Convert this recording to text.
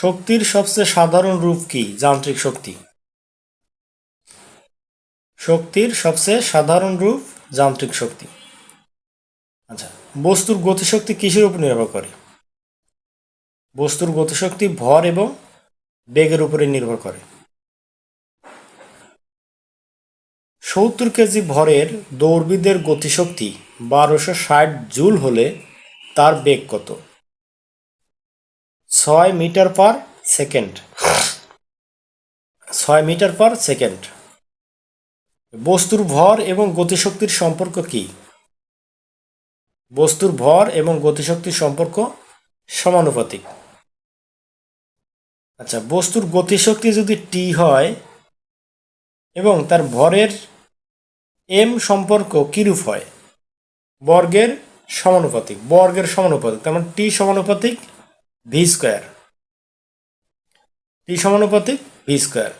শক্তির সবচেয়ে সাধারণ রূপ কি? যান্ত্রিক শক্তি। শক্তির সবচেয়ে সাধারণ রূপ যান্ত্রিক শক্তি। আচ্ছা বস্তুর গতিশক্তি কিসের উপর নির্ভর করে? বস্তুর গতিশক্তি ভর এবং বেগের উপরে নির্ভর করে। সত্তর কেজি ভরের দৌড়বিদের গতিশক্তি বারোশো ষাট জুল হলে তার বেগ কত? ছয় মিটার পার সেকেন্ড। ছয় মিটার পার সেকেন্ড। বস্তুর ভর এবং গতিশক্তির সম্পর্ক কি? বস্তুর ভর এবং গতিশক্তির সম্পর্ক সমানুপাতিক। আচ্ছা বস্তুর গতিশক্তি যদি টি হয় এবং তার ভরের এম সম্পর্ক কিরূপ হয়? বর্গের সমানুপাতিক। বর্গের সমানুপাতিক, তার মানে টি সমানুপাতিক ভি স্কোয়ার টি সমানুপাতিক ভি স্কোয়ার